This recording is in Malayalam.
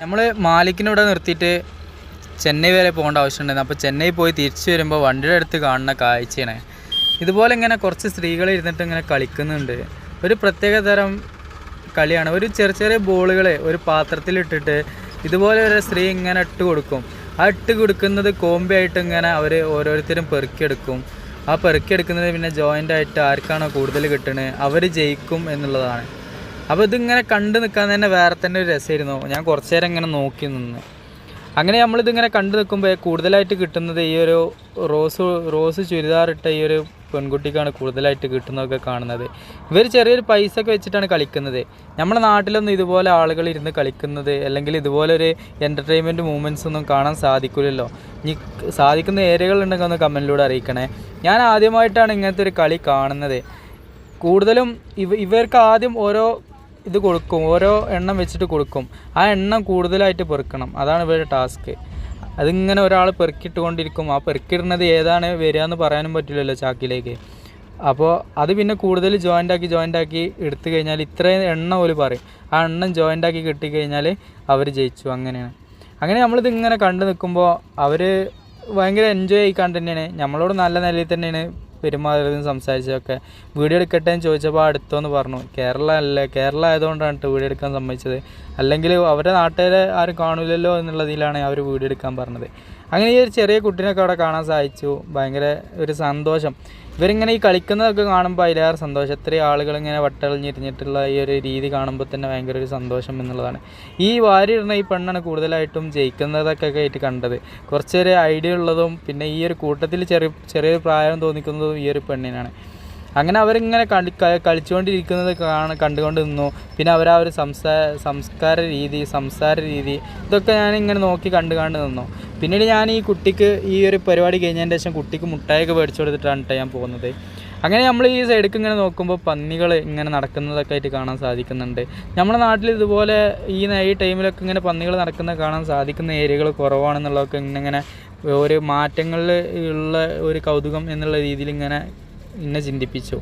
നമ്മൾ മാലിക്കിനിവിടെ നിർത്തിയിട്ട് ചെന്നൈ വരെ പോകേണ്ട ആവശ്യമുണ്ടായിരുന്നു. അപ്പോൾ ചെന്നൈ പോയി തിരിച്ചു വരുമ്പോൾ വണ്ടിയുടെ അടുത്ത് കാണുന്ന കാഴ്ചയാണ്. ഇതുപോലെ ഇങ്ങനെ കുറച്ച് സ്ത്രീകൾ ഇരുന്നിട്ട് ഇങ്ങനെ കളിക്കുന്നുണ്ട്. ഒരു പ്രത്യേക തരം കളിയാണ്. ഒരു ചെറിയ ചെറിയ ബോളുകൾ ഒരു പാത്രത്തിലിട്ടിട്ട് ഇതുപോലെ ഒരു സ്ത്രീ ഇങ്ങനെ ഇട്ട് കൊടുക്കും. ആ ഇട്ട് കൊടുക്കുന്നത് കോമ്പി ആയിട്ട് ഇങ്ങനെ അവർ ഓരോരുത്തരും പെറുക്കിയെടുക്കും. ആ പെറുക്കിയെടുക്കുന്നത് പിന്നെ ജോയിന്റ് ആയിട്ട് ആർക്കാണോ കൂടുതൽ കിട്ടുന്നത് അവർ ജയിക്കും എന്നുള്ളതാണ്. അപ്പോൾ ഇതിങ്ങനെ കണ്ടു നിൽക്കാൻ തന്നെ വേറെ തന്നെ ഒരു രസമായിരുന്നു. ഞാൻ കുറച്ച് നേരം ഇങ്ങനെ നോക്കി നിന്ന്. അങ്ങനെ നമ്മളിതിങ്ങനെ കണ്ടു നിൽക്കുമ്പോൾ കൂടുതലായിട്ട് കിട്ടുന്നത് ഈ ഒരു റോസ് റോസ് ചുരിദാർ ഇട്ട ഈ ഒരു പെൺകുട്ടിക്കാണ് കൂടുതലായിട്ട് കിട്ടുന്നതൊക്കെ കാണുന്നത്. ഇവർ ചെറിയൊരു പൈസ ഒക്കെ വെച്ചിട്ടാണ് കളിക്കുന്നത്. നമ്മുടെ നാട്ടിലൊന്നും ഇതുപോലെ ആളുകൾ ഇരുന്ന് കളിക്കുന്നത് അല്ലെങ്കിൽ ഇതുപോലെ ഒരു എന്റർടൈൻമെന്റ് മൂവ്മെന്റ്സ് ഒന്നും കാണാൻ സാധിക്കില്ലല്ലോ ഇനി സാധിക്കുന്ന ഏരിയകളുണ്ടെങ്കിൽ ഒന്ന് കമന്റിലൂടെ അറിയിക്കണേ. ഞാൻ ആദ്യമായിട്ടാണ് ഇങ്ങനത്തെ ഒരു കളി കാണുന്നത്. കൂടുതലും ഇവ ഇവർക്ക് ആദ്യം ഓരോ ഇത് കൊടുക്കും ഓരോ എണ്ണം വെച്ചിട്ട് കൊടുക്കും. ആ എണ്ണം കൂടുതലായിട്ട് പെറുക്കണം. അതാണ് ഇവരുടെ ടാസ്ക്. അതിങ്ങനെ ഒരാൾ പെറുക്കിയിട്ടുകൊണ്ടിരിക്കും ആ പെറുക്കിടുന്നത് ഏതാണ് വരിക എന്ന് പറയാനും പറ്റില്ലല്ലോ ചാക്കിലേക്ക്. അപ്പോൾ അത് പിന്നെ കൂടുതൽ ജോയിന്റ് ആക്കി ജോയിന്റ് ആക്കി എടുത്തു കഴിഞ്ഞാൽ ഇത്രയും എണ്ണം പോലും പറയും. ആ എണ്ണം ജോയിന്റ് ആക്കി കിട്ടിക്കഴിഞ്ഞാൽ അവർ ജയിച്ചു. അങ്ങനെയാണ്. അങ്ങനെ നമ്മളിത് ഇങ്ങനെ കണ്ടു നിൽക്കുമ്പോൾ അവർ ഭയങ്കര എൻജോയ് ആയിക്കാണ്ട് തന്നെയാണ്. നമ്മളോട് നല്ല നിലയിൽ തന്നെയാണ് പെരുമാറുന്നതും സംസാരിച്ചതൊക്കെ. വീഡിയോ എടുക്കട്ടെ എന്ന് ചോദിച്ചപ്പോൾ അടുത്തോന്ന് പറഞ്ഞു. കേരള അല്ലേ? കേരള ആയതുകൊണ്ടാണ് വീഡിയോ എടുക്കാൻ സമ്മതിച്ചത്. അല്ലെങ്കിൽ അവരുടെ നാട്ടുകാരെ ആരും കാണില്ലല്ലോ എന്നുള്ളതിലാണ് അവർ വീഡിയോ എടുക്കാൻ പറഞ്ഞത്. അങ്ങനെ ഈ ഒരു ചെറിയ കുട്ടീനൊക്കെ അവിടെ കാണാൻ സാധിച്ചു. ഭയങ്കര ഒരു സന്തോഷം. ഇവരിങ്ങനെ ഈ കളിക്കുന്നതൊക്കെ കാണുമ്പോൾ അതിലേറെ സന്തോഷം. ഇത്രയും ആളുകൾ ഇങ്ങനെ വട്ടളിഞ്ഞിരിഞ്ഞിട്ടുള്ള ഈ ഒരു രീതി കാണുമ്പോൾ തന്നെ ഭയങ്കര ഒരു സന്തോഷം എന്നുള്ളതാണ്. ഈ വാരിയിടുന്ന ഈ പെണ്ണാണ് കൂടുതലായിട്ടും ജയിക്കുന്നതൊക്കെ ആയിട്ട് കണ്ടത്. കുറച്ചൊരു ഐഡിയ ഉള്ളതും പിന്നെ ഈ ഒരു കൂട്ടത്തിൽ ചെറിയ ചെറിയൊരു പ്രായം തോന്നിക്കുന്നതും ഈ ഒരു പെണ്ണിനാണ്. അങ്ങനെ അവരിങ്ങനെ കളി കളിച്ചുകൊണ്ടിരിക്കുന്നത് കാണ കണ്ടുകൊണ്ട് നിന്നു. പിന്നെ അവർ ആ ഒരു സംസാര സംസ്കാര രീതി സംസാര രീതി ഇതൊക്കെ ഞാൻ ഇങ്ങനെ നോക്കി കണ്ടു കണ്ട് നിന്നു. പിന്നീട് ഞാൻ ഈ കുട്ടിക്ക് ഈ ഒരു പരിപാടി കഴിഞ്ഞതിന്റെ ശേഷം കുട്ടിക്ക് മുട്ടായൊക്കെ മേടിച്ചു കൊടുത്തിട്ടാണ് ഞാൻ പോകുന്നത്. അങ്ങനെ നമ്മൾ ഈ സൈഡിലേക്ക് ഇങ്ങനെ നോക്കുമ്പോൾ പന്നികൾ ഇങ്ങനെ നടക്കുന്നതൊക്കെ ആയിട്ട് കാണാൻ സാധിക്കുന്നുണ്ട്. നമ്മുടെ നാട്ടിൽ ഇതുപോലെ ഈ ഈ ടൈമിലൊക്കെ ഇങ്ങനെ പന്നികൾ നടക്കുന്നത് കാണാൻ സാധിക്കുന്ന ഏരിയകൾ കുറവാണെന്നുള്ളതൊക്കെ ഇങ്ങനെ ഇങ്ങനെ ഒരു മാറ്റങ്ങളിൽ ഉള്ള ഒരു കൗതുകം എന്നുള്ള രീതിയിൽ ഇങ്ങനെ എന്നെ ചിന്തിപ്പിച്ചു.